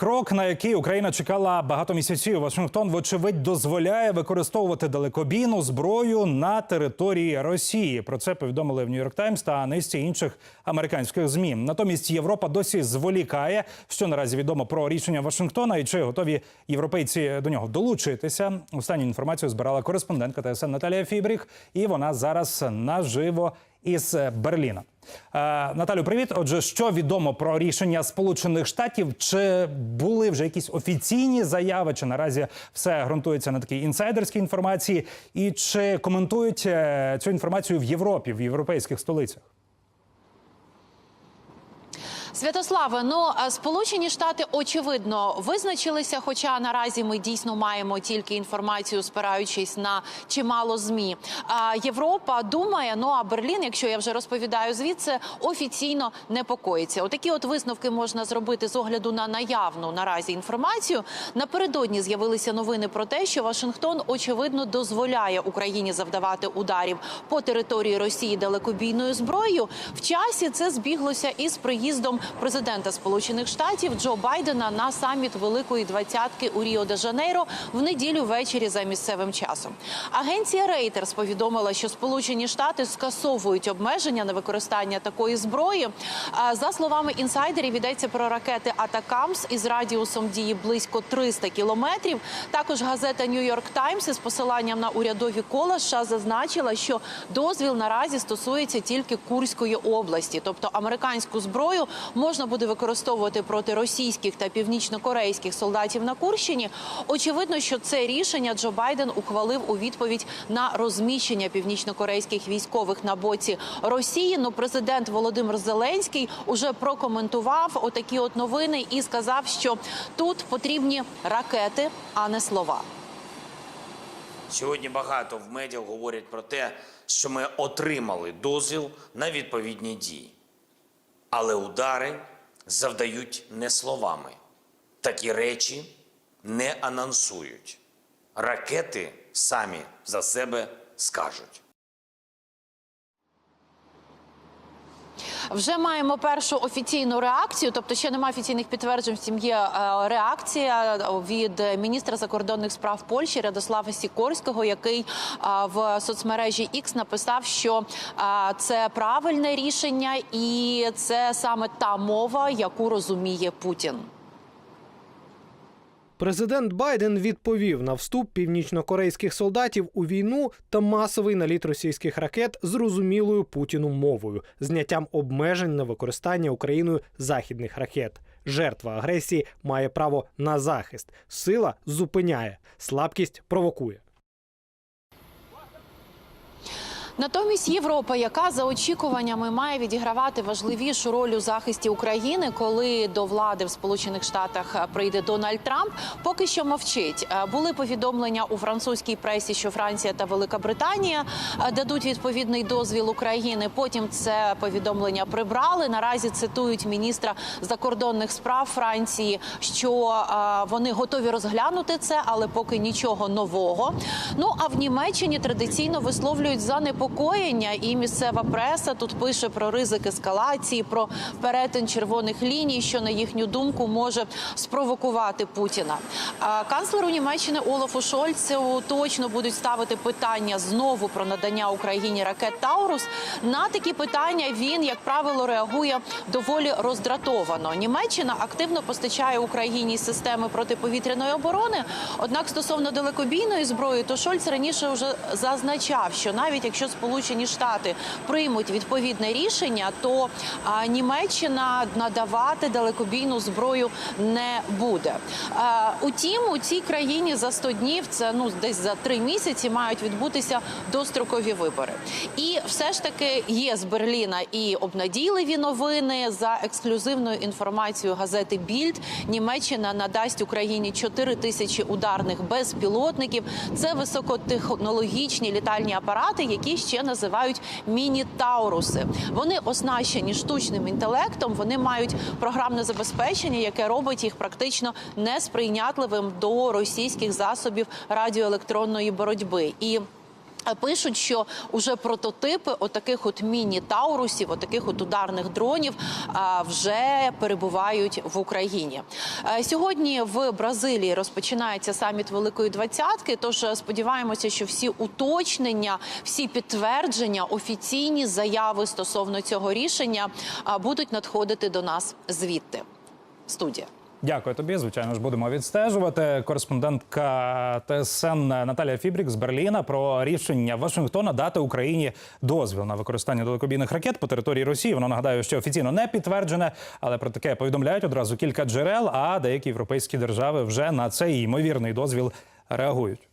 Крок, на який Україна чекала багато місяців. Вашингтон, вочевидь, дозволяє використовувати далекобійну зброю на території Росії. Про це повідомили в Нью-Йорк Таймс та низці інших американських змі. Натомість Європа досі зволікає, що наразі відомо про рішення Вашингтона і чи готові європейці до нього долучитися. Останню інформацію збирала кореспондентка ТСН Наталія Фібріх, і вона зараз наживо із Берліна. Е, Наталю, привіт. Отже, що відомо про рішення Сполучених Штатів? Чи були вже якісь офіційні заяви? Чи наразі все ґрунтується на такій інсайдерській інформації? І чи коментують е, цю інформацію в Європі, в європейських столицях? Святославе, ну Сполучені Штати очевидно визначилися. Хоча наразі ми дійсно маємо тільки інформацію, спираючись на чимало змі. А Європа думає, ну а Берлін, якщо я вже розповідаю звідси, офіційно непокоїться. Отакі от висновки можна зробити з огляду на наявну наразі інформацію. Напередодні з'явилися новини про те, що Вашингтон очевидно дозволяє Україні завдавати ударів по території Росії далекобійною зброєю. В часі це збіглося із приїздом президента Сполучених Штатів Джо Байдена на саміт Великої двадцятки у Ріо де Жанейро в неділю ввечері за місцевим часом. Агенція Reuters повідомила, що Сполучені Штати скасовують обмеження на використання такої зброї. За словами інсайдерів, йдеться про ракети Атакамс із радіусом дії близько 300 кілометрів. Також газета York Times із посиланням на урядові кола США зазначила, що дозвіл наразі стосується тільки Курської області, тобто американську зброю можна буде використовувати проти російських та північнокорейських солдатів на Курщині. Очевидно, що це рішення Джо Байден ухвалив у відповідь на розміщення північнокорейських військових на боці Росії. Ну, президент Володимир Зеленський уже прокоментував отакі от новини і сказав, що тут потрібні ракети, а не слова. Сьогодні багато в медіа говорять про те, що ми отримали дозвіл на відповідні дії. Але удари завдають не словами. Такі речі не анонсують. Ракети самі за себе скажуть. Вже маємо першу офіційну реакцію, тобто ще немає офіційних підтверджень. Втім, є е, реакція від міністра закордонних справ Польщі Радослава Сікорського, який е, в соцмережі X написав, що е, це правильне рішення, і це саме та мова, яку розуміє Путін. Президент Байден відповів на вступ північнокорейських солдатів у війну та масовий наліт російських ракет зрозумілою Путіну мовою, зняттям обмежень на використання Україною західних ракет. Жертва агресії має право на захист. Сила зупиняє, слабкість провокує. Натомість Європа, яка за очікуваннями має відігравати важливішу роль у захисті України, коли до влади в Сполучених Штатах прийде Дональд Трамп, поки що мовчить. Е, Були повідомлення у французькій пресі, що Франція та Велика Британія е, дадуть відповідний дозвіл України. Потім це повідомлення прибрали. Наразі цитують міністра закордонних справ Франції, що е, вони готові розглянути це, але поки нічого нового. Ну а в Німеччині традиційно висловлюють занепокоєння, і місцева преса тут пише про ризик ескалації, про перетин червоних ліній, що на їхню думку може спровокувати Путіна. Канцлеру Німеччини Олафу Шольцу точно будуть ставити питання знову про надання Україні ракет Таурус. На такі питання він, як правило, реагує доволі роздратовано. Німеччина активно постачає Україні системи протиповітряної оборони. Однак стосовно далекобійної зброї, то Шольц раніше вже зазначав, що навіть якщо Сполучені Штати приймуть відповідне рішення, то Німеччина надавати далекобійну зброю не буде. Утім, у цій країні за 100 днів, це ну десь за три місяці, мають відбутися дострокові вибори. І все ж таки є з Берліна і обнадійливі новини за ексклюзивною інформацією газети Більд. Німеччина надасть Україні 4 тисячі ударних безпілотників. Це високотехнологічні літальні апарати, які ще називають міні-тауруси. Вони оснащені штучним інтелектом. Вони мають програмне забезпечення, яке робить їх практично несприйнятливим до російських засобів радіоелектронної боротьби. І Пишуть, що уже прототипи отаких от міні-таурусів, отаких от ударних дронів вже перебувають в Україні. Е, Сьогодні в Бразилії розпочинається саміт Великої Двадцятки. Тож е, сподіваємося, що всі уточнення, всі підтвердження, офіційні заяви стосовно цього рішення будуть надходити до нас звідти. Студія. Дякую тобі. Звичайно ж, будемо відстежувати. Кореспондентка ТСН Наталія Фібрік з Берліна про рішення Вашингтона дати Україні дозвіл на використання далекобійних ракет по території Росії. Воно нагадаю, що офіційно не підтверджене, але про таке повідомляють одразу кілька джерел. А деякі європейські держави вже на цей ймовірний дозвіл реагують.